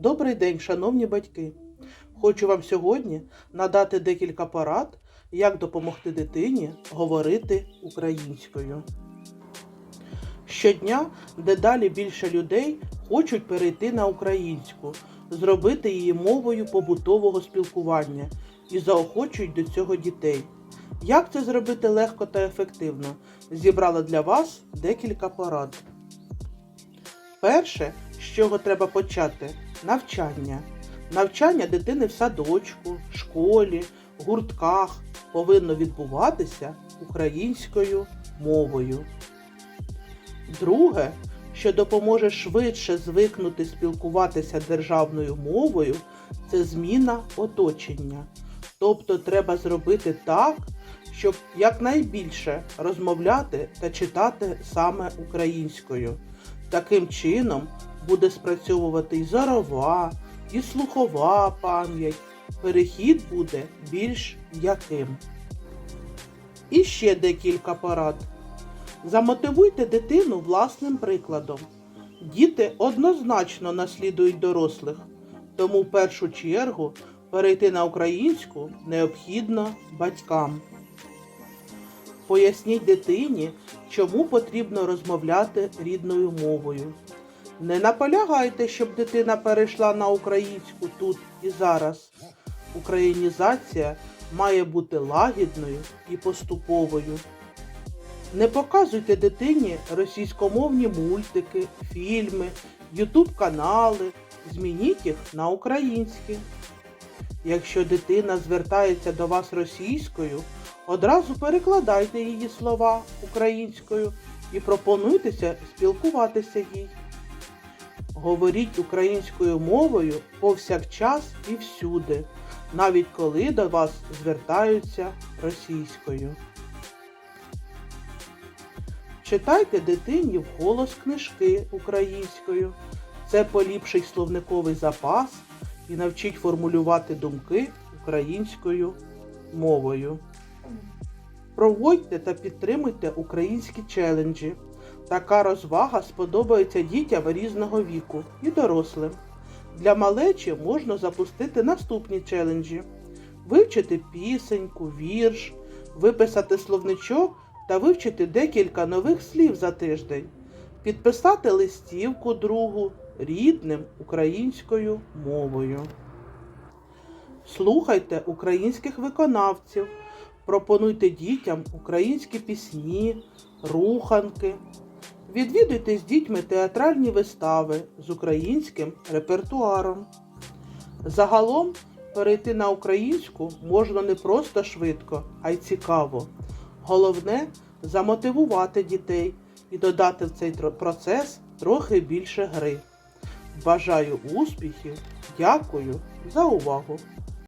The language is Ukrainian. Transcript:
Добрий день, шановні батьки! Хочу вам сьогодні надати декілька порад, як допомогти дитині говорити українською. Щодня дедалі більше людей хочуть перейти на українську, зробити її мовою побутового спілкування і заохочують до цього дітей. Як це зробити легко та ефективно? Зібрала для вас декілька порад. Перше, з чого треба почати навчання. Навчання дитини в садочку, школі, гуртках повинно відбуватися українською мовою. Друге, що допоможе швидше звикнути спілкуватися державною мовою, це зміна оточення. Тобто треба зробити так, щоб якнайбільше розмовляти та читати саме українською. Таким чином буде спрацьовувати і зорова, і слухова пам'ять. Перехід буде більш м'яким. І ще декілька порад. Замотивуйте дитину власним прикладом. Діти однозначно наслідують дорослих, тому в першу чергу перейти на українську необхідно батькам. Поясніть дитині, чому потрібно розмовляти рідною мовою. Не наполягайте, щоб дитина перейшла на українську тут і зараз. Українізація має бути лагідною і поступовою. Не показуйте дитині російськомовні мультики, фільми, ютуб канали. Змініть їх на українські. Якщо дитина звертається до вас російською, одразу перекладайте її слова українською і пропонуйтеся спілкуватися їй. Говоріть українською мовою повсякчас і всюди, навіть коли до вас звертаються російською. Читайте дитині вголос книжки українською. Це поліпшить словниковий запас і навчить формулювати думки українською мовою. Проводьте та підтримуйте українські челенджі. Така розвага сподобається дітям різного віку і дорослим. Для малечі можна запустити наступні челенджі: вивчити пісеньку, вірш, виписати словничок та вивчити декілька нових слів за тиждень, підписати листівку другу рідним українською мовою. Слухайте українських виконавців, пропонуйте дітям українські пісні, руханки. Відвідуйте з дітьми театральні вистави з українським репертуаром. Загалом перейти на українську можна не просто швидко, а й цікаво. Головне замотивувати дітей і додати в цей процес трохи більше гри. Бажаю успіхів! Дякую за увагу!